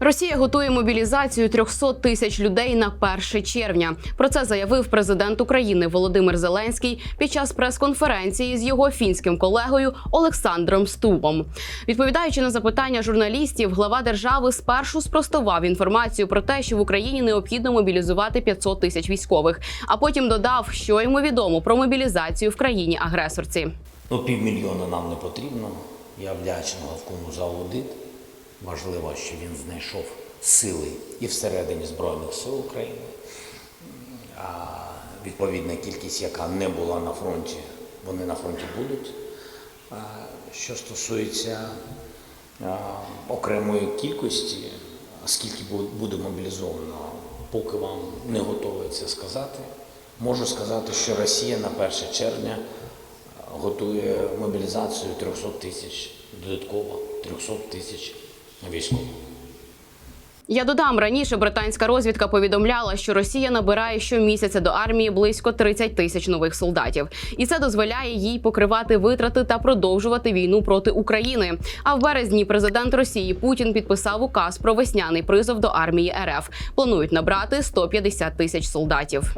Росія готує мобілізацію 300 тисяч людей на 1 червня. Про це заявив президент України Володимир Зеленський під час прес-конференції з його фінським колегою Олександром Стубом. Відповідаючи на запитання журналістів, глава держави спершу спростував інформацію про те, що в Україні необхідно мобілізувати 500 тисяч військових, а потім додав, що йому відомо про мобілізацію в країні агресорці. Ну, півмільйона нам не потрібно. Я вдячний Гавкому за аудит. Важливо, що він знайшов сили і всередині Збройних сил України. А відповідна кількість, яка не була на фронті, вони на фронті будуть. Що стосується окремої кількості, скільки буде мобілізовано, поки вам не готовий це сказати. Можу сказати, що Росія на 1 червня готує мобілізацію 300 тисяч, додатково 300 тисяч військових. Я додам раніше британська розвідка повідомляла, що Росія набирає щомісяця до армії близько 30 тисяч нових солдатів, і це дозволяє їй покривати витрати та продовжувати війну проти України. А в березні президент Росії Путін підписав указ про весняний призов до армії РФ. Планують набрати 150 тисяч солдатів.